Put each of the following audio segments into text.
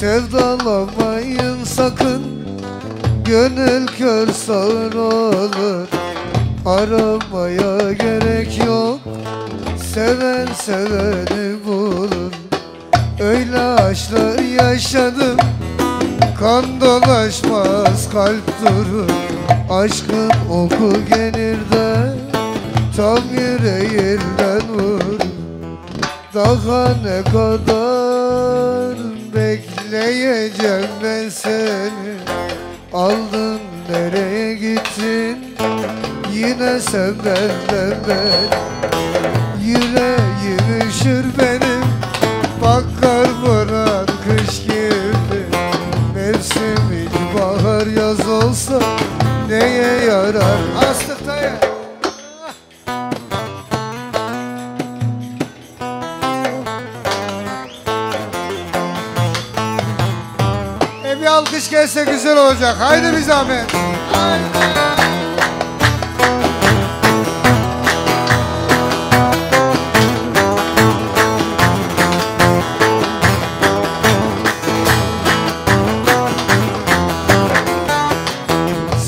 Sevdalamayın sakın Gönül kör sağır olur. Aramaya gerek yok. Seven seveni bulur. Öyle aşklar yaşadım. Kan dolaşmaz kalp durur. Aşkın oku gelir de Tam yüreğinden vurur daha ne kadar bekleyeceğim ben seni Aldın nereye gittin? Yine sen benden ben Yüreğim üşür benim Bakar vuran kış gibi. Mevsim ilkbahar yaz olsa Neye yarar? Astık dayı alkış gelse güzel olacak. Haydi bir zahmet.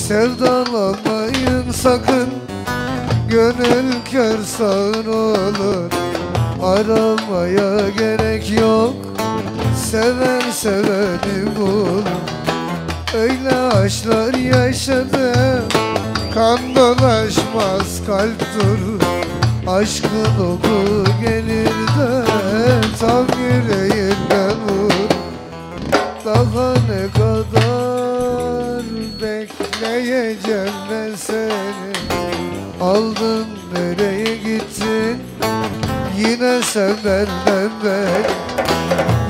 Sevdalamayın sakın Gönül kör sağır olur Aramaya gerek yok Seven seveni bulur Öyle aşklar yaşadım Kan dolaşmaz kalp durur Aşkın oku gelir de Tam yüreğinden vur. Daha ne kadar bekleyeceğim ben seni? Aldın nereye gittin Yine sen benden ben.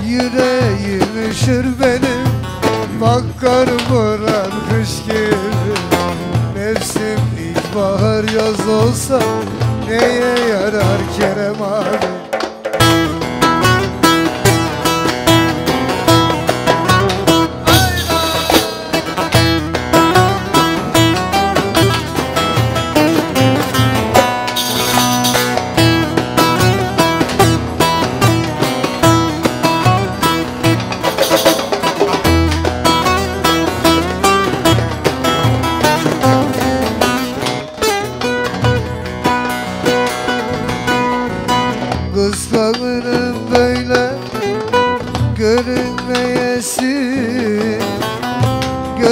Yüreğim üşür benim. Bakkar vuran kış gibi. Mevsim ilkbahar yaz olsa Neye yarar Kerem abi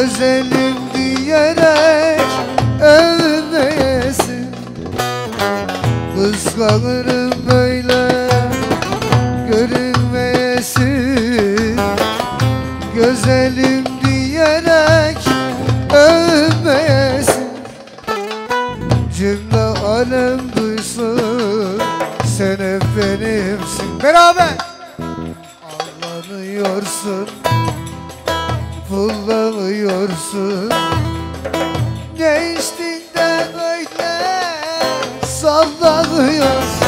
Gözelim diyerek övmeyesin. Kıskanırım böyle görünmeyesin. Gözelim diyerek övmeyesin. Cümle alem duysun Sen hep benimsin Beraber! Ağlanıyorsun Kullanıyorsun. Ne içtin de böyle Sallanıyorsun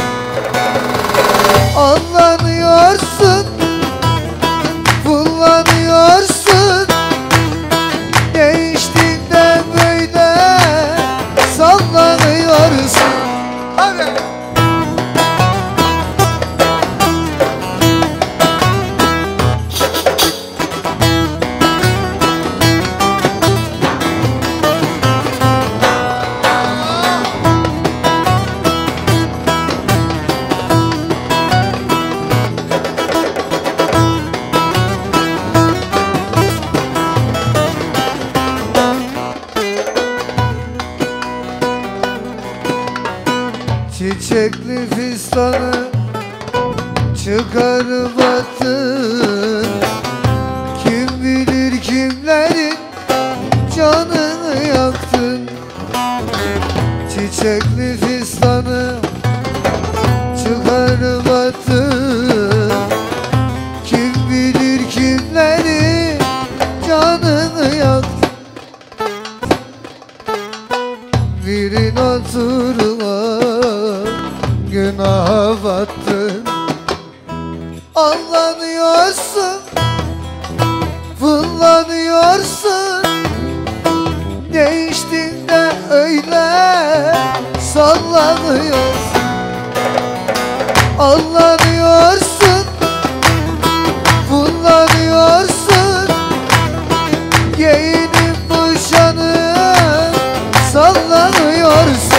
Çiçekli fistanı çıkarıp attın. Kim bilir kimlerin canını yaktın? Çiçekli fistanı çıkarıp attın. Kim bilir kimlerin canını yaktın? Kafirin hatırına Günaha battın Anlanıyorsun Fırlanıyorsun. Ne içtin de öyle Sallanıyorsun. Anlanıyorsun Fırlanıyorsun. Giyinip kuşanıp Sallanıyorsun